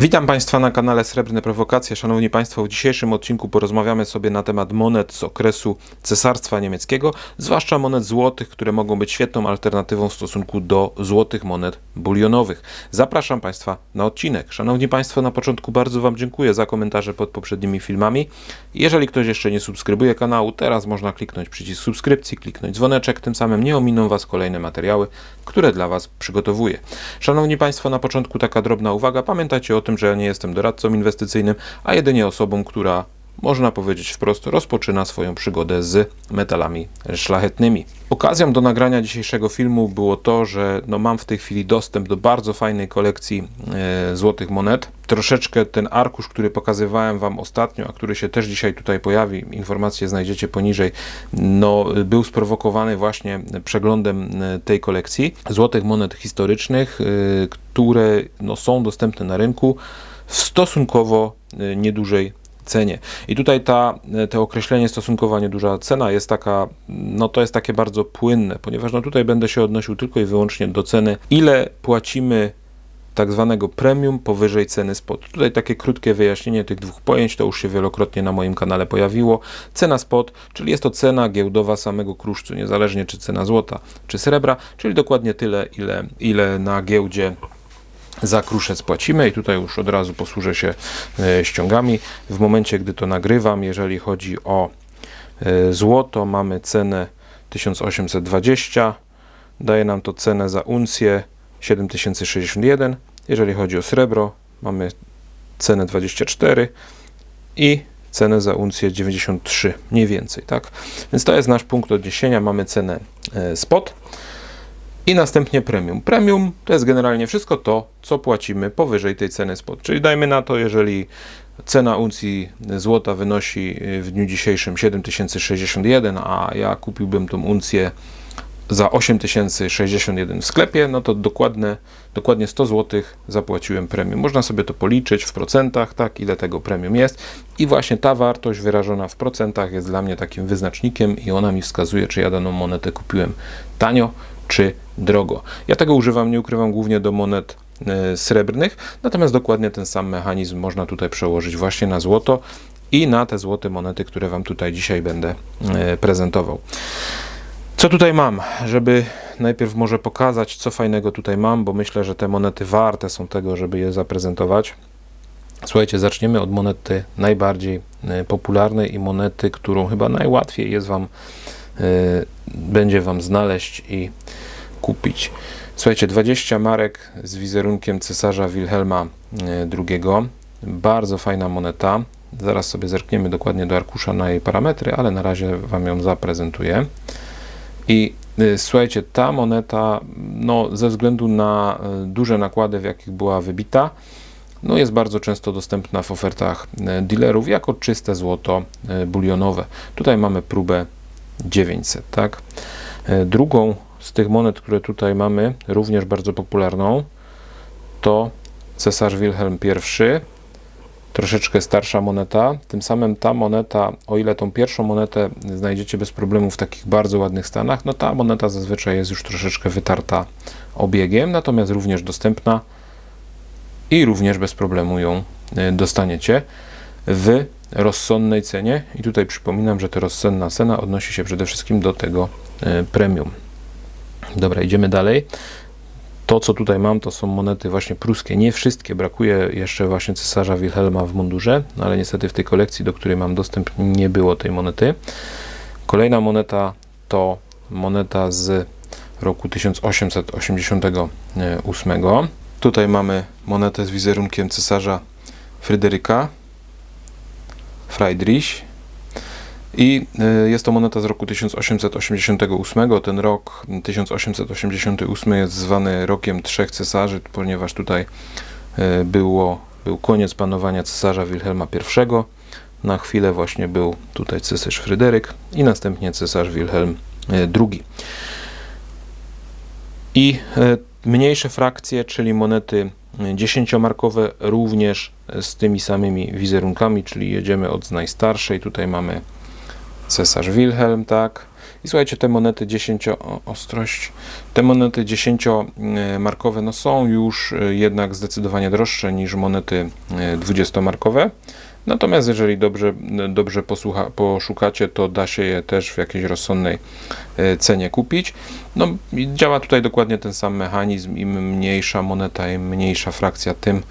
Witam Państwa na kanale Srebrne Prowokacje. Szanowni Państwo, w dzisiejszym odcinku porozmawiamy sobie na temat monet z okresu Cesarstwa Niemieckiego, zwłaszcza monet złotych, które mogą być świetną alternatywą w stosunku do złotych monet bulionowych. Zapraszam Państwa na odcinek. Szanowni Państwo, na początku bardzo Wam dziękuję za komentarze pod poprzednimi filmami. Jeżeli ktoś jeszcze nie subskrybuje kanału, teraz można kliknąć przycisk subskrypcji, kliknąć dzwoneczek, tym samym nie ominą Was kolejne materiały, które dla Was przygotowuję. Szanowni Państwo, na początku taka drobna uwaga. Pamiętajcie o tym, że ja nie jestem doradcą inwestycyjnym, a jedynie osobą, która można powiedzieć wprost, rozpoczyna swoją przygodę z metalami szlachetnymi. Okazją do nagrania dzisiejszego filmu było to, że no mam w tej chwili dostęp do bardzo fajnej kolekcji e, złotych monet. Troszeczkę ten arkusz, który pokazywałem Wam ostatnio, a który się też dzisiaj tutaj pojawi, informacje znajdziecie poniżej, no, był sprowokowany właśnie przeglądem e, tej kolekcji złotych monet historycznych, e, które no, są dostępne na rynku w stosunkowo e, niedużej cenie. I tutaj ta, to określenie stosunkowo nieduża cena jest taka, no to jest takie bardzo płynne, ponieważ no tutaj będę się odnosił tylko i wyłącznie do ceny, ile płacimy tak zwanego premium powyżej ceny spot. Tutaj takie krótkie wyjaśnienie tych dwóch pojęć, to już się wielokrotnie na moim kanale pojawiło. Cena spot, czyli jest to cena giełdowa samego kruszcu, niezależnie czy cena złota, czy srebra, czyli dokładnie tyle, ile, ile na giełdzie za kruszec płacimy i tutaj już od razu posłużę się e, ściągami. W momencie, gdy to nagrywam, jeżeli chodzi o e, złoto, mamy cenę 1820, daje nam to cenę za uncję 7061. Jeżeli chodzi o srebro, mamy cenę 24 i cenę za uncję 93, mniej więcej, tak? Więc to jest nasz punkt odniesienia, mamy cenę e, spot i następnie premium. Premium to jest generalnie wszystko to, co płacimy powyżej tej ceny spot. Czyli dajmy na to, jeżeli cena uncji złota wynosi w dniu dzisiejszym 7061, a ja kupiłbym tą uncję za 8061 w sklepie, no to dokładne, dokładnie 100 zł zapłaciłem premium. Można sobie to policzyć w procentach, tak, ile tego premium jest i właśnie ta wartość wyrażona w procentach jest dla mnie takim wyznacznikiem i ona mi wskazuje, czy ja daną monetę kupiłem tanio, czy drogo. Ja tego używam, nie ukrywam, głównie do monet e, srebrnych, natomiast dokładnie ten sam mechanizm można tutaj przełożyć właśnie na złoto i na te złote monety, które Wam tutaj dzisiaj będę e, prezentował. Co tutaj mam, żeby najpierw może pokazać, co fajnego tutaj mam, bo myślę, że te monety warte są tego, żeby je zaprezentować. Słuchajcie, zaczniemy od monety najbardziej e, popularnej i monety, którą chyba najłatwiej jest Wam, będzie Wam znaleźć i kupić. Słuchajcie, 20 marek z wizerunkiem cesarza Wilhelma II. Bardzo fajna moneta. Zaraz sobie zerkniemy dokładnie do arkusza na jej parametry, ale na razie Wam ją zaprezentuję. I y, słuchajcie, ta moneta, no, ze względu na y, duże nakłady, w jakich była wybita, no, jest bardzo często dostępna w ofertach y, dealerów jako czyste złoto bulionowe. Tutaj mamy próbę 900, tak? Drugą z tych monet, które tutaj mamy, również bardzo popularną, to cesarz Wilhelm I, troszeczkę starsza moneta. Tym samym ta moneta, o ile tą pierwszą monetę znajdziecie bez problemu w takich bardzo ładnych stanach, no ta moneta zazwyczaj jest już troszeczkę wytarta obiegiem, natomiast również dostępna i również bez problemu ją e, dostaniecie w rozsądnej cenie. I tutaj przypominam, że ta rozsądna cena odnosi się przede wszystkim do tego e, premium. Dobra, idziemy dalej. To, co tutaj mam, to są monety właśnie pruskie. Nie wszystkie, brakuje jeszcze właśnie cesarza Wilhelma w mundurze, no ale niestety w tej kolekcji, do której mam dostęp, nie było tej monety. Kolejna moneta to moneta z roku 1888. Tutaj mamy monetę z wizerunkiem cesarza Fryderyka Friedrich i e, jest to moneta z roku 1888. Ten rok 1888 jest zwany rokiem trzech cesarzy, ponieważ tutaj e, było, był koniec panowania cesarza Wilhelma I. Na chwilę właśnie był tutaj cesarz Fryderyk i następnie cesarz Wilhelm e, II. I mniejsze frakcje, czyli monety dziesięciomarkowe, również z tymi samymi wizerunkami, czyli jedziemy od najstarszej. Tutaj mamy cesarz Wilhelm, tak. I słuchajcie, te monety 10, o, ostrość, te monety 10-markowe no są już e, jednak zdecydowanie droższe niż monety e, 20-markowe. Natomiast jeżeli dobrze, dobrze posłucha, poszukacie, to da się je też w jakiejś rozsądnej e, cenie kupić. No, działa tutaj dokładnie ten sam mechanizm. Im mniejsza moneta, im mniejsza frakcja, tym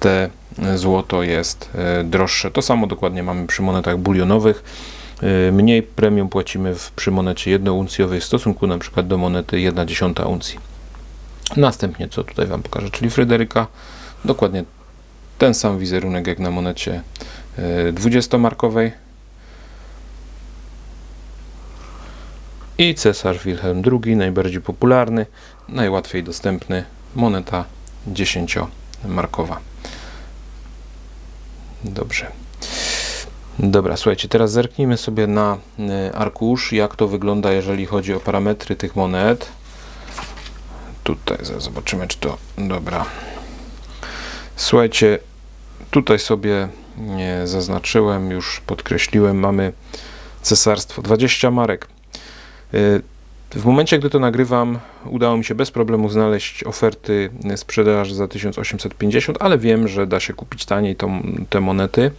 te złoto jest e, droższe. To samo dokładnie mamy przy monetach bulionowych. E, Mniej premium płacimy w, przy monecie jednouncjowej w stosunku na przykład do monety 1,1 uncji. Następnie, co tutaj Wam pokażę, czyli Fryderyka, dokładnie ten sam wizerunek jak na monecie e, 20-markowej. I cesarz Wilhelm II, najbardziej popularny, najłatwiej dostępny, moneta 10-markowa. Dobrze. Dobra, słuchajcie, teraz zerknijmy sobie na y, arkusz, jak to wygląda, jeżeli chodzi o parametry tych monet. Tutaj zobaczymy, czy to dobra. Słuchajcie, tutaj sobie zaznaczyłem, już podkreśliłem, mamy cesarstwo 20 marek. Y, W momencie, gdy to nagrywam, udało mi się bez problemu znaleźć oferty sprzedaży za 1850, ale wiem, że da się kupić taniej tą, te monety.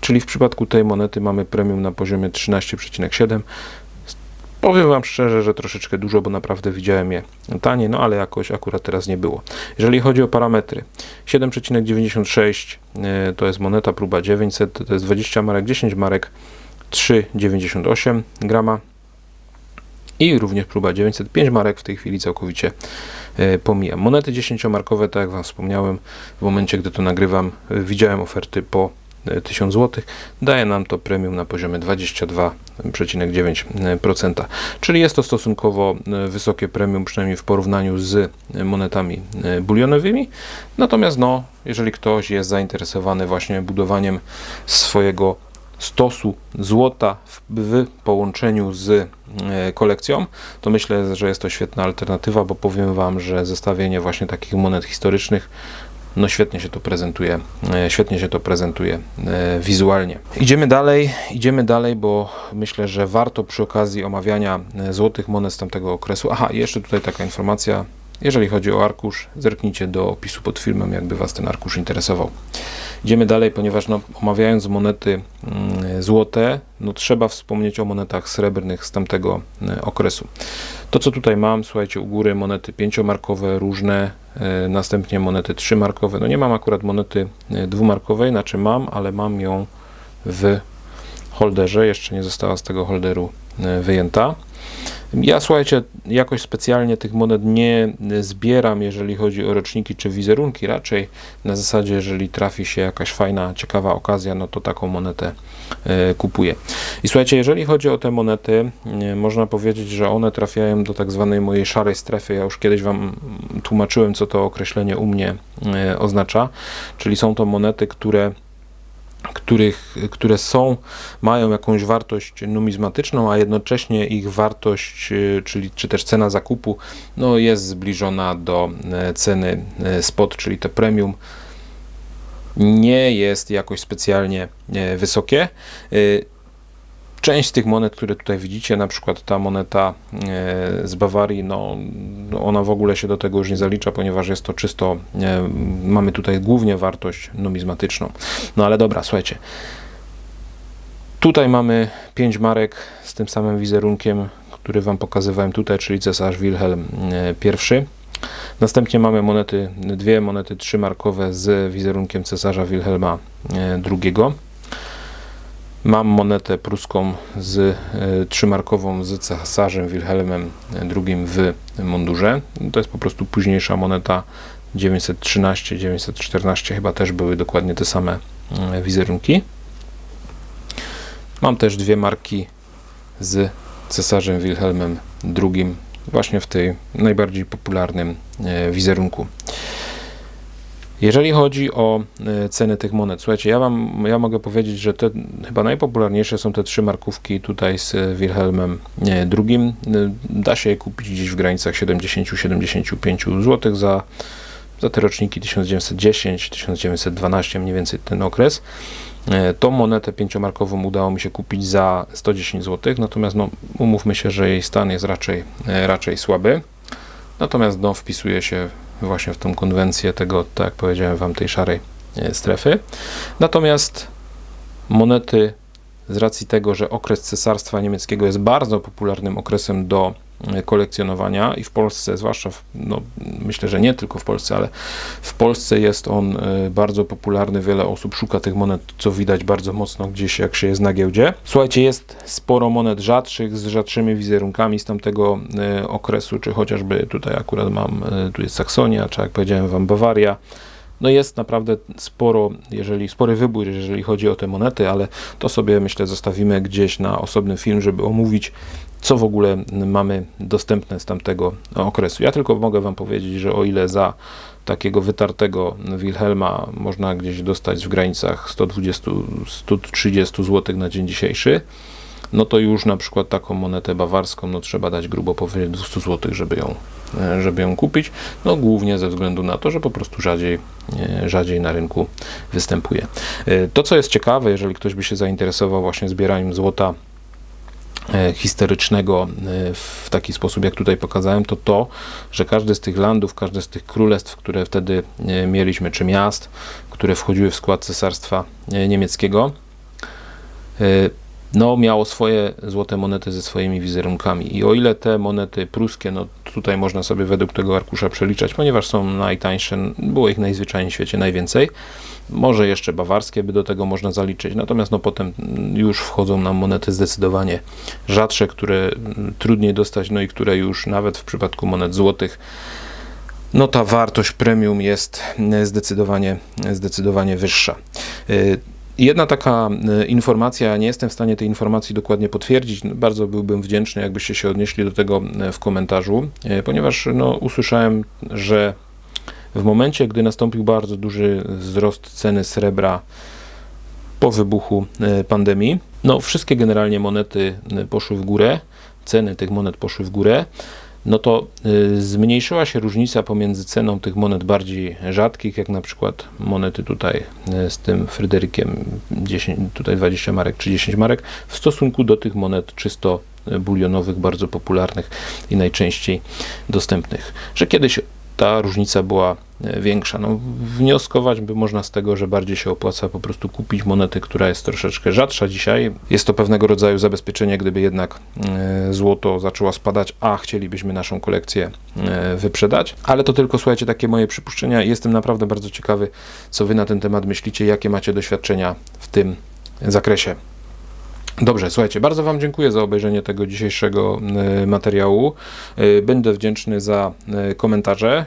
Czyli w przypadku tej monety mamy premium na poziomie 13,7. Powiem Wam szczerze, że troszeczkę dużo, bo naprawdę widziałem je taniej, no ale jakoś akurat teraz nie było. Jeżeli chodzi o parametry, 7,96 y, to jest moneta próba 900, to jest 20 marek, 10 marek, 3,98 grama i również próba 905 marek w tej chwili całkowicie e, pomijam. Monety 10-markowe, tak jak Wam wspomniałem, w momencie gdy to nagrywam, e, widziałem oferty po e, 1000 zł. Daje nam to premium na poziomie 22,9%. Czyli jest to stosunkowo e, wysokie premium, przynajmniej w porównaniu z e, monetami e, bulionowymi. Natomiast no, jeżeli ktoś jest zainteresowany właśnie budowaniem swojego stosu złota w, połączeniu z kolekcją, to myślę, że jest to świetna alternatywa, bo powiem Wam, że zestawienie właśnie takich monet historycznych no świetnie się to prezentuje, e, świetnie się to prezentuje e, wizualnie. Idziemy dalej, idziemy dalej, bo myślę, że warto przy okazji omawiania e, złotych monet z tamtego okresu. Aha, jeszcze tutaj taka informacja. Jeżeli chodzi o arkusz, zerknijcie do opisu pod filmem, jakby Was ten arkusz interesował. Idziemy dalej, ponieważ no, omawiając monety mm, złote, no, trzeba wspomnieć o monetach srebrnych z tamtego e, okresu. To, co tutaj mam, słuchajcie, u góry monety pięciomarkowe, różne, e, następnie monety trzymarkowe. No nie mam akurat monety e, dwumarkowej, znaczy mam, ale mam ją w holderze, jeszcze nie została z tego holderu wyjęta. Ja słuchajcie, jakoś specjalnie tych monet nie zbieram, jeżeli chodzi o roczniki czy wizerunki. Raczej na zasadzie, jeżeli trafi się jakaś fajna, ciekawa okazja, no to taką monetę e, kupuję. I słuchajcie, jeżeli chodzi o te monety, e, można powiedzieć, że one trafiają do tak zwanej mojej szarej strefy. Ja już kiedyś Wam tłumaczyłem, co to określenie u mnie e, oznacza. Czyli są to monety, które których, które są, mają jakąś wartość numizmatyczną, a jednocześnie ich wartość, y, czyli czy też cena zakupu, no jest zbliżona do e, ceny e, spot, czyli te premium nie jest jakoś specjalnie e, wysokie. Część z tych monet, które tutaj widzicie, na przykład ta moneta e, z Bawarii, no, ona w ogóle się do tego już nie zalicza, ponieważ jest to czysto, e, mamy tutaj głównie wartość numizmatyczną. No ale dobra, słuchajcie. Tutaj mamy 5 marek z tym samym wizerunkiem, który Wam pokazywałem tutaj, czyli cesarz Wilhelm e, I. Następnie mamy monety, dwie monety trzymarkowe z wizerunkiem cesarza Wilhelma II. Mam monetę pruską z e, trzymarkową z cesarzem Wilhelmem II w mundurze. To jest po prostu późniejsza moneta 913, 914 chyba też były dokładnie te same e, wizerunki. Mam też dwie marki z cesarzem Wilhelmem II właśnie w tej najbardziej popularnym e, wizerunku. Jeżeli chodzi o e, ceny tych monet, słuchajcie, ja wam, ja mogę powiedzieć, że te chyba najpopularniejsze są te trzy markówki tutaj z Wilhelmem II. E, Da się je kupić gdzieś w granicach 70-75 zł za, za te roczniki 1910, 1912, mniej więcej ten okres. E, Tą monetę pięciomarkową udało mi się kupić za 110 zł, natomiast no, umówmy się, że jej stan jest raczej, e, raczej słaby. Natomiast no, wpisuje się właśnie w tą konwencję tego, tak jak powiedziałem Wam, tej szarej e, strefy. Natomiast monety z racji tego, że okres cesarstwa niemieckiego jest bardzo popularnym okresem do kolekcjonowania i w Polsce, zwłaszcza w, no, myślę, że nie tylko w Polsce, ale w Polsce jest on e, bardzo popularny. Wiele osób szuka tych monet, co widać bardzo mocno gdzieś, jak się jest na giełdzie. Słuchajcie, jest sporo monet rzadszych, z rzadszymi wizerunkami z tamtego e, okresu, czy chociażby tutaj akurat mam, e, tu jest Saksonia, czy jak powiedziałem Wam Bawaria. No jest naprawdę sporo, jeżeli spory wybór, jeżeli chodzi o te monety, ale to sobie myślę zostawimy gdzieś na osobny film, żeby omówić, co w ogóle mamy dostępne z tamtego okresu. Ja tylko mogę Wam powiedzieć, że o ile za takiego wytartego Wilhelma można gdzieś dostać w granicach 120-130 zł na dzień dzisiejszy, no to już na przykład taką monetę bawarską no trzeba dać grubo powyżej 200 zł, żeby ją, e, żeby ją kupić. No głównie ze względu na to, że po prostu rzadziej, e, rzadziej na rynku występuje. E, To, co jest ciekawe, jeżeli ktoś by się zainteresował właśnie zbieraniem złota historycznego e, w taki sposób, jak tutaj pokazałem, to to, że każdy z tych landów, każde z tych królestw, które wtedy e, mieliśmy, czy miast, które wchodziły w skład cesarstwa e, niemieckiego, e, no, miało swoje złote monety ze swoimi wizerunkami. I o ile te monety pruskie, no tutaj można sobie według tego arkusza przeliczać, ponieważ są najtańsze, było ich najzwyczajniej w świecie najwięcej. Może jeszcze bawarskie by do tego można zaliczyć. Natomiast no potem już wchodzą nam monety zdecydowanie rzadsze, które mm, trudniej dostać, no i które już nawet w przypadku monet złotych no ta wartość premium jest e, zdecydowanie, zdecydowanie wyższa. Jedna taka e, informacja, nie jestem w stanie tej informacji dokładnie potwierdzić, bardzo byłbym wdzięczny, jakbyście się odnieśli do tego e, w komentarzu, e, ponieważ no, usłyszałem, że w momencie, gdy nastąpił bardzo duży wzrost ceny srebra po wybuchu pandemii, no wszystkie generalnie monety poszły w górę, ceny tych monet poszły w górę, no to y, zmniejszyła się różnica pomiędzy ceną tych monet bardziej rzadkich, jak na przykład monety tutaj y, z tym Fryderykiem 10, tutaj 20 marek czy 10 marek, w stosunku do tych monet czysto bulionowych, bardzo popularnych i najczęściej dostępnych. Że kiedyś ta różnica była e, większa. No, wnioskować by można z tego, że bardziej się opłaca po prostu kupić monety, która jest troszeczkę rzadsza dzisiaj. Jest to pewnego rodzaju zabezpieczenie, gdyby jednak e, złoto zaczęło spadać, a chcielibyśmy naszą kolekcję e, wyprzedać. Ale to tylko, słuchajcie, takie moje przypuszczenia. Jestem naprawdę bardzo ciekawy, co wy na ten temat myślicie, jakie macie doświadczenia w tym zakresie. Dobrze, słuchajcie, bardzo Wam dziękuję za obejrzenie tego dzisiejszego e, materiału. E, Będę wdzięczny za e, komentarze,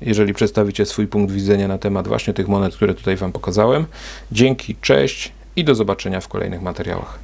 jeżeli przedstawicie swój punkt widzenia na temat właśnie tych monet, które tutaj Wam pokazałem. Dzięki, cześć i do zobaczenia w kolejnych materiałach.